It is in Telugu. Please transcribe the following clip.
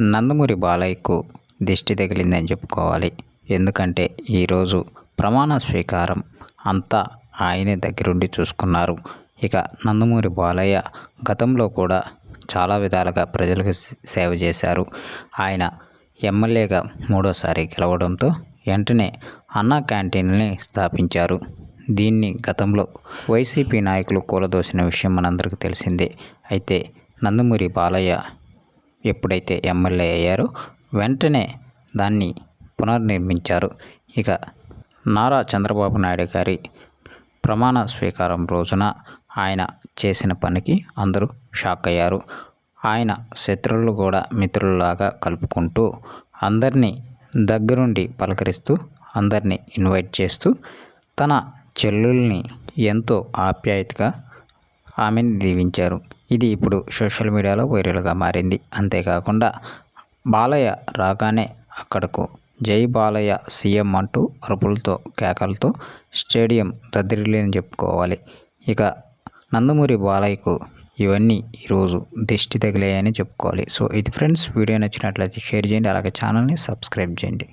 నందమూరి బాలయ్యకు దిష్టి తగిలిందని చెప్పుకోవాలి. ఎందుకంటే ఈరోజు ప్రమాణ స్వీకారం అంతా ఆయనే దగ్గరుండి చూసుకున్నారు. ఇక నందమూరి బాలయ్య గతంలో కూడా చాలా విధాలుగా ప్రజలకు సేవ చేశారు. ఆయన ఎమ్మెల్యేగా మూడోసారి గెలవడంతో వెంటనే అన్నా క్యాంటీన్ని స్థాపించారు. దీన్ని గతంలో వైసీపీ నాయకులు కూలదోసిన విషయం మనందరికీ తెలిసిందే. అయితే నందమూరి బాలయ్య ఎప్పుడైతే ఎమ్మెల్యే అయ్యారో వెంటనే దాన్ని పునర్నిర్మించారు. ఇక నారా చంద్రబాబు నాయుడు గారి ప్రమాణ స్వీకారం రోజున ఆయన చేసిన పనికి అందరూ షాక్ అయ్యారు. ఆయన శత్రువులు కూడా మిత్రులలాగా కలుపుకుంటూ అందరినీ దగ్గరుండి పలకరిస్తూ అందరినీ ఇన్వైట్ చేస్తూ తన చెల్లుల్ని ఎంతో ఆప్యాయతగా ఆమెను దీవించారు. ఇది ఇప్పుడు సోషల్ మీడియాలో వైరల్గా మారింది. అంతేకాకుండా బాలయ్య రాగానే అక్కడకు జై బాలయ్య సీఎం అంటూ అరుపులతో కేకలతో స్టేడియం దద్దరిల్లని చెప్పుకోవాలి. ఇక నందమూరి బాలయ్యకు ఇవన్నీ ఈరోజు దిష్టి తగిలాయని చెప్పుకోవాలి. సో ఇది ఫ్రెండ్స్ వీడియో నచ్చినట్లయితే షేర్ చేయండి. అలాగే ఛానల్ని సబ్స్క్రైబ్ చేయండి.